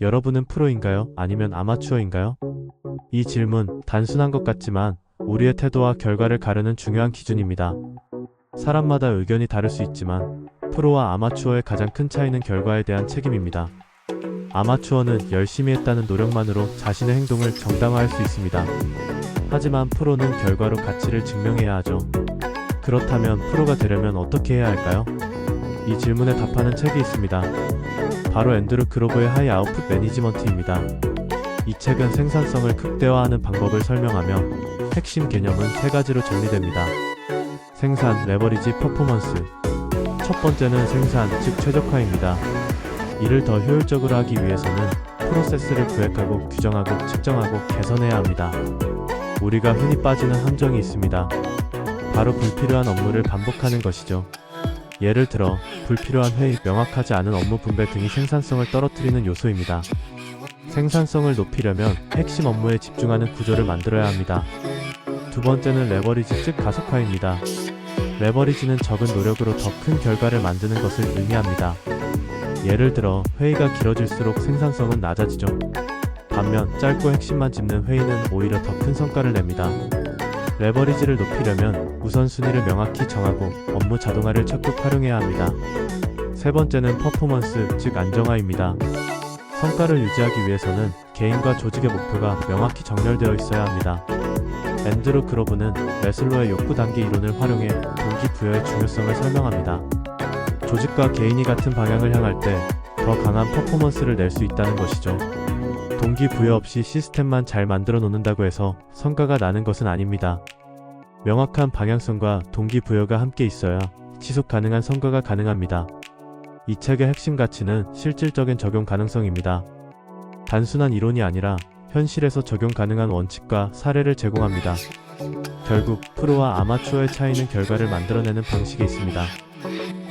여러분은 프로인가요? 아니면 아마추어인가요? 이 질문 단순한 것 같지만 우리의 태도와 결과를 가르는 중요한 기준입니다. 사람마다 의견이 다를 수 있지만 프로와 아마추어의 가장 큰 차이는 결과에 대한 책임입니다. 아마추어는 열심히 했다는 노력만으로 자신의 행동을 정당화할 수 있습니다. 하지만 프로는 결과로 가치를 증명해야 하죠. 그렇다면 프로가 되려면 어떻게 해야 할까요? 이 질문에 답하는 책이 있습니다. 바로 앤드루 그로브의 하이 아웃풋 매니지먼트입니다. 이 책은 생산성을 극대화하는 방법을 설명하며 핵심 개념은 세 가지로 정리됩니다. 생산, 레버리지, 퍼포먼스. 첫 번째는 생산, 즉 최적화입니다. 이를 더 효율적으로 하기 위해서는 프로세스를 구획하고 규정하고 측정하고 개선해야 합니다. 우리가 흔히 빠지는 함정이 있습니다. 바로 불필요한 업무를 반복하는 것이죠. 예를 들어 불필요한 회의, 명확하지 않은 업무 분배 등이 생산성을 떨어뜨리는 요소입니다. 생산성을 높이려면 핵심 업무에 집중하는 구조를 만들어야 합니다. 두 번째는 레버리지 즉 가속화입니다. 레버리지는 적은 노력으로 더 큰 결과를 만드는 것을 의미합니다. 예를 들어 회의가 길어질수록 생산성은 낮아지죠. 반면 짧고 핵심만 짚는 회의는 오히려 더 큰 성과를 냅니다. 레버리지를 높이려면 우선순위를 명확히 정하고 업무 자동화를 적극 활용해야 합니다. 세 번째는 퍼포먼스, 즉 안정화입니다. 성과를 유지하기 위해서는 개인과 조직의 목표가 명확히 정렬되어 있어야 합니다. 앤드루 그로브는 메슬로의 욕구 단계 이론을 활용해 동기부여의 중요성을 설명합니다. 조직과 개인이 같은 방향을 향할 때 더 강한 퍼포먼스를 낼 수 있다는 것이죠. 동기부여 없이 시스템만 잘 만들어 놓는다고 해서 성과가 나는 것은 아닙니다. 명확한 방향성과 동기부여가 함께 있어야 지속 가능한 성과가 가능합니다. 이 책의 핵심 가치는 실질적인 적용 가능성입니다. 단순한 이론이 아니라 현실에서 적용 가능한 원칙과 사례를 제공합니다. 결국 프로와 아마추어의 차이는 결과를 만들어내는 방식에 있습니다.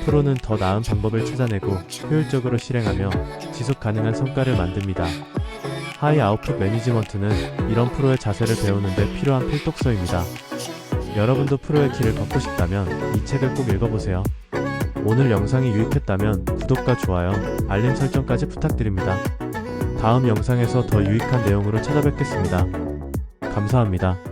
프로는 더 나은 방법을 찾아내고 효율적으로 실행하며 지속 가능한 성과를 만듭니다. 하이 아웃풋 매니지먼트는 이런 프로의 자세를 배우는데 필요한 필독서입니다. 여러분도 프로의 길을 걷고 싶다면 이 책을 꼭 읽어보세요. 오늘 영상이 유익했다면 구독과 좋아요, 알림 설정까지 부탁드립니다. 다음 영상에서 더 유익한 내용으로 찾아뵙겠습니다. 감사합니다.